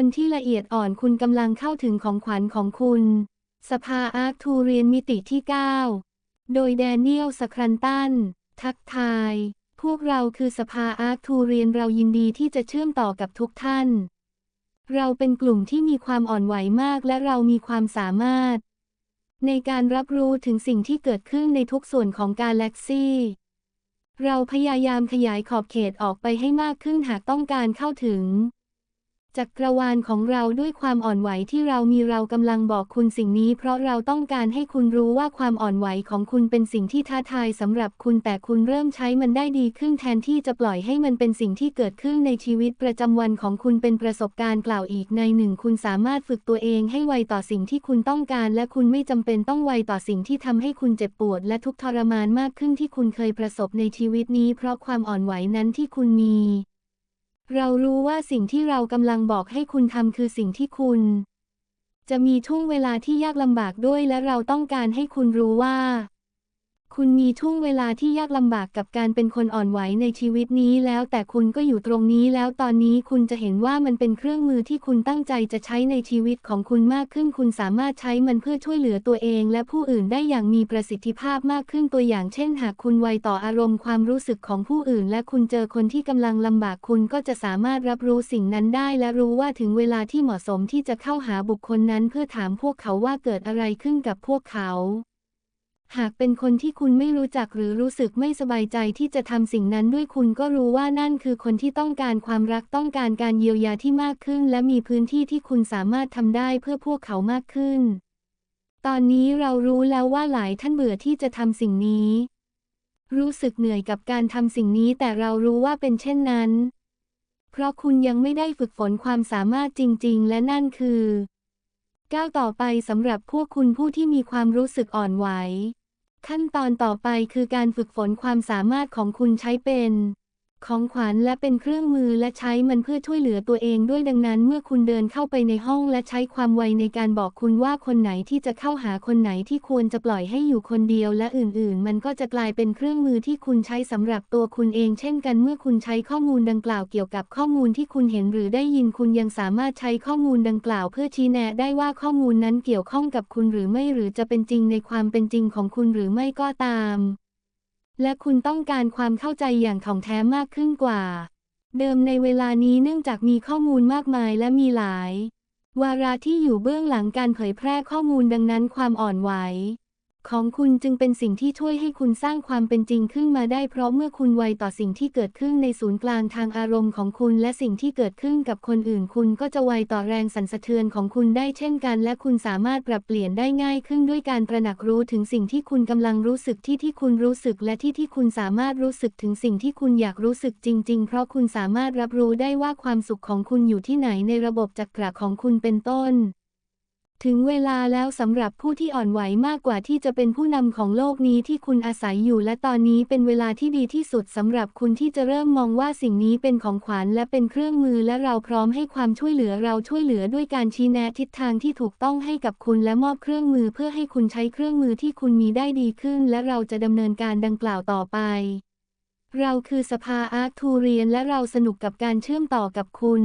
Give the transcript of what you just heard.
คนที่ละเอียดอ่อนคุณกำลังเข้าถึงของขวัญของคุณ สภาอาร์คทูเรียนมิติที่ 9 โดยแดเนียลสครันตัน ทักทาย พวกเราคือสภาอาร์คทูเรียนเรายินดีที่จะเชื่อมต่อกับทุกท่าน เราเป็นกลุ่มที่มีความอ่อนไหวมากและเรามีความสามารถ ในการรับรู้ถึงสิ่งที่เกิดขึ้นในทุกส่วนของกาแล็กซี่เราพยายามขยายขอบเขตออกไปให้มากขึ้นหากต้องการเข้าถึง จักรวาลของเราด้วยความอ่อนไหวที่เรามีเรากำลังบอกคุณสิ่งนี้ เพราะเราต้องการให้คุณรู้ว่าความอ่อนไหวของคุณเป็นสิ่งที่ท้าทายสำหรับคุณแต่คุณเริ่มใช้มันได้ดีขึ้นแทนที่จะปล่อยให้มันเป็นสิ่งที่เกิดขึ้นในชีวิตประจำวันของคุณเป็นประสบการณ์กล่าวอีกในหนึ่งคุณสามารถฝึกตัวเองให้ไวต่อสิ่งที่คุณต้องการ และคุณไม่จำเป็นต้องไวต่อสิ่งที่ทำให้คุณเจ็บปวด และทุกทรมานมากขึ้นที่คุณเคยประสบในชีวิตนี้ เพราะความอ่อนไหวนั้นที่คุณมี เรารู้ว่าสิ่งที่เรากำลังบอกให้คุณทำคือสิ่งที่คุณ จะมีช่วงเวลาที่ยากลำบากด้วยและเราต้องการให้คุณรู้ว่า คุณมีช่วงเวลาที่ยากลำบากกับการเป็นคนอ่อนไหวในชีวิตนี้แล้วแต่คุณก็อยู่ตรงนี้แล้วตอนนี้คุณจะเห็นว่ามันเป็นเครื่องมือที่คุณตั้งใจจะใช้ในชีวิตของคุณมากขึ้น คุณสามารถใช้มันเพื่อช่วยเหลือตัวเอง และผู้อื่นได้อย่างมีประสิทธิภาพมากขึ้นตัวอย่าง เช่น หากคุณไวต่ออารมณ์ความรู้สึกของผู้อื่น และคุณเจอคนที่กำลังลำบากคุณก็จะสามารถรับรู้สิ่งนั้นได้ และรู้ว่าถึงเวลาที่เหมาะสมที่จะเข้าหาบุคคลนั้น เพื่อถามพวกเขาว่าเกิดอะไรขึ้นกับพวกเขา หากเป็นคนที่คุณไม่รู้จักหรือรู้สึกไม่สบายใจที่จะทำสิ่งนั้นด้วยคุณก็รู้ว่านั่นคือคนที่ต้องการความรักต้องการการเยียวยาที่มากขึ้น และมีพื้นที่ที่คุณสามารถทำได้เพื่อพวกเขามากขึ้น ตอนนี้เรารู้แล้วว่าหลายท่านเบื่อที่จะทำสิ่งนี้ รู้สึกเหนื่อยกับการทำสิ่งนี้แต่เรารู้ว่าเป็นเช่นนั้น เพราะคุณยังไม่ได้ฝึกฝนความสามารถจริง ๆ และนั่นคือ ก้าวต่อไปสำหรับพวกคุณผู้ที่มีความรู้สึกอ่อนไหว ขั้นตอนต่อไปคือการฝึกฝนความสามารถของคุณใช้เป็น ของขวัญและเป็นเครื่องมือและใช้มันเพื่อช่วยเหลือตัวเองด้วยดังนั้น เมื่อคุณเดินเข้าไปในห้องและใช้ความไวในการบอกคุณว่าคนไหนที่จะเข้าหาคนไหนที่ควรจะปล่อยให้อยู่คนเดียวและอื่นๆ มันก็จะกลายเป็นเครื่องมือที่คุณใช้สำหรับตัวคุณเอง เช่นกันเมื่อคุณใช้ข้อมูลดังกล่าวเกี่ยวกับข้อมูลที่คุณเห็นหรือได้ยินคุณยังสามารถใช้ข้อมูลดังกล่าว เพื่อชี้แนะได้ว่าข้อมูลนั้นเกี่ยวข้องกับคุณหรือไม่หรือจะเป็นจริงในความเป็นจริงของคุณหรือไม่ก็ตาม และคุณต้องการความเข้าใจอย่างถ่องแท้มากขึ้นกว่า เดิมในเวลานี้เนื่องจากมีข้อมูลมากมายและมีหลาย วาระที่อยู่เบื้องหลังการเผยแพร่ข้อมูลดังนั้นความอ่อนไหว ของคุณจึงเป็นสิ่งที่ช่วยให้คุณสร้างความเป็นจริงขึ้นมาได้ เพราะเมื่อคุณไวต่อสิ่งที่เกิดขึ้นในศูนย์กลางทางอารมณ์ของคุณ และสิ่งที่เกิดขึ้นกับคนอื่น คุณก็จะไวต่อแรงสั่นสะเทือนของคุณได้เช่นกัน และคุณสามารถปรับเปลี่ยนได้ง่ายขึ้นด้วยการตระหนักรู้ถึงสิ่งที่คุณกำลังรู้สึกที่ที่คุณรู้สึก และที่ที่คุณสามารถรู้สึกถึงสิ่งที่คุณอยากรู้สึกจริง ๆ เพราะคุณสามารถรับรู้ได้ว่าความสุขของคุณอยู่ที่ไหนในระบบจักระของคุณเป็นต้น ถึงเวลาแล้วสำหรับผู้ที่อ่อนไหวมากกว่าที่จะเป็นผู้นำของโลกนี้ที่คุณอาศัยอยู่และตอนนี้เป็นเวลาที่ดีที่สุดสำหรับคุณที่จะเริ่มมองว่าสิ่งนี้เป็นของขวัญและเป็นเครื่องมือและเราพร้อมให้ความช่วยเหลือเราช่วยเหลือด้วยการชี้แนะทิศทางที่ถูกต้องให้กับคุณและมอบเครื่องมือเพื่อให้คุณใช้เครื่องมือที่คุณมีได้ดีขึ้น และเราจะดำเนินการดังกล่าวต่อไปเราคือสภาอาร์ทูเรียนและเราสนุกกับการเชื่อมต่อกับคุณ